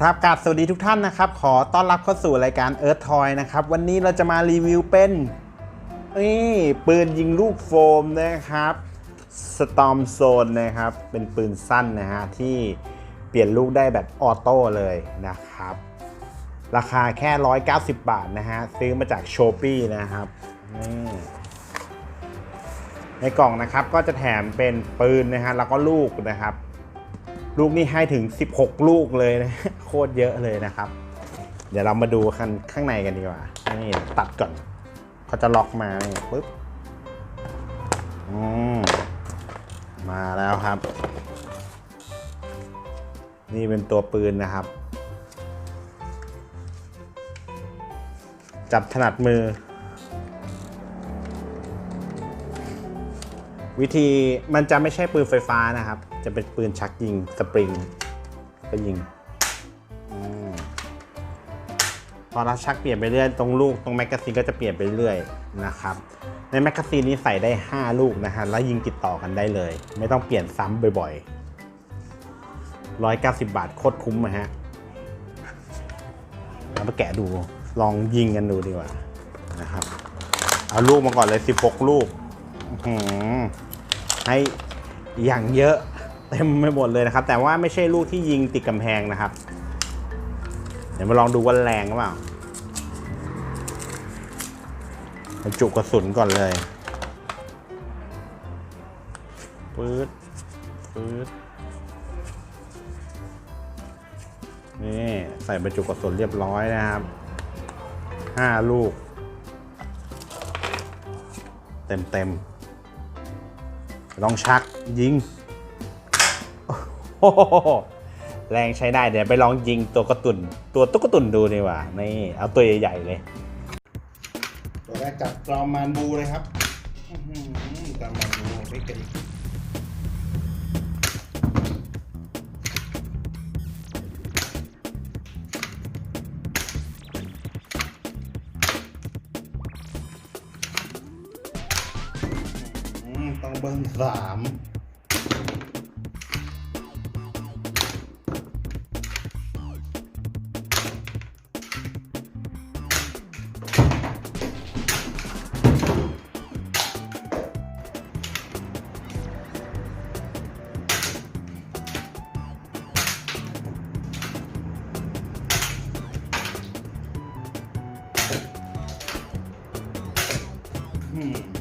ครับกราบสวัสดีทุกท่านนะครับ ขอต้อนรับเข้าสู่รายการ Earth Toy นะครับ วันนี้เราจะมารีวิวเป็นนี่ปืนยิงลูกโฟมนะครับ Storm Zone นะครับ เป็นปืนสั้นนะฮะที่ เปลี่ยนลูกได้แบบออโต้เลยนะครับ ราคาแค่ 190 บาทนะฮะ ซื้อมาจาก s h o p e e นะครับในกล่องนะครับก็จะแถมเป็นปืนนะฮะแล้วก็ลูกนะครับ ลูกนี่ให้ถึง 16 ลูกเลยนะโคตรเยอะเลยนะครับ เดี๋ยวเรามาดูคันข้างในกันดีกว่านี่ตัดก่อนเขาจะล็อกมานี่ปึ๊บอืมมาแล้วครับ นี่เป็นตัวปืนนะครับ จับถนัดมือ วิธีมันจะไม่ใช่ปืนไฟฟ้านะครับ จะเป็นปืนชักยิงสปริง ก็ยิงอพอเราชักเปลี่ยนไปเรื่อยตรงลูกตรงแมกกาซีนก็จะเปลี่ยนไปเรื่อยนะครับ ในแมกกาซีนนี้ใส่ได้ 5 ลูกนะฮะแล้วยิงติดต่อกันได้เลย ไม่ต้องเปลี่ยนซ้ำบ่อยๆ 190 บาทโคตรคุ้มนะฮะเรามาแกะดูลองยิงกันดูดีกว่านะครับ เอาลูกมาก่อนเลย 16 ลูกให้อย่างเยอะเต็มไปหมดเลยนะครับ แต่ว่าไม่ใช่ลูกที่ยิงติดกำแพงนะครับ เดี๋ยวมาลองดูว่าแรงหรือเปล่าจุกระสุนก่อนเลยปื๊ดปื๊ด นี่ใส่บรรจุกระสุนเรียบร้อยนะครับห้าลูก เต็มเต็มๆลองชักยิง แรงใช้ได้เดี๋ยวไปลองยิงตัวกระตุนตัวตุ๊กตุนดูดีกว่า นี่ เอาตัวใหญ่ๆเลย ตัวแรกจับจอมมานบูเลยครับอื้อหือจอมมานบูไม่กระดิก ต้องเบิ้ลสามอืมอืม